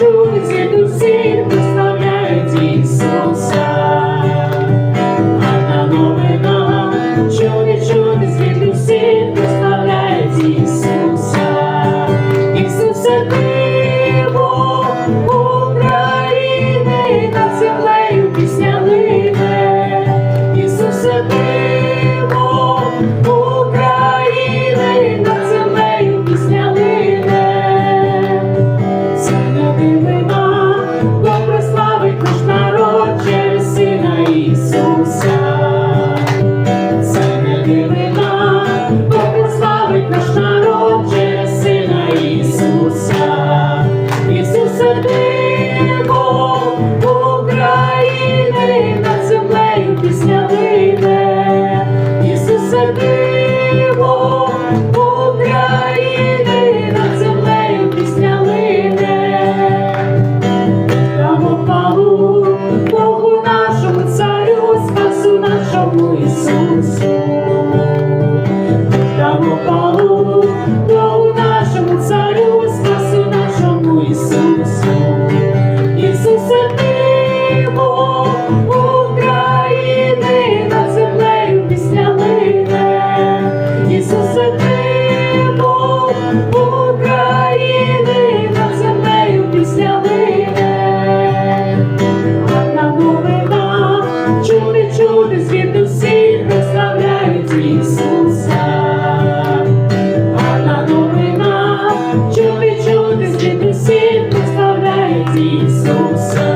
друзі, усі прославляють Ісуса. Ісуса, це не дивина, Бог славить наш народ сина Ісуса, Ісуса ти Бог України, землею пісня вийде, Ісуса ти. нашому Ісусу, дамо палу, у нашому царю, спаси нашому Ісусу, Ісусе тимо України, на землею після лине, Ісусе. So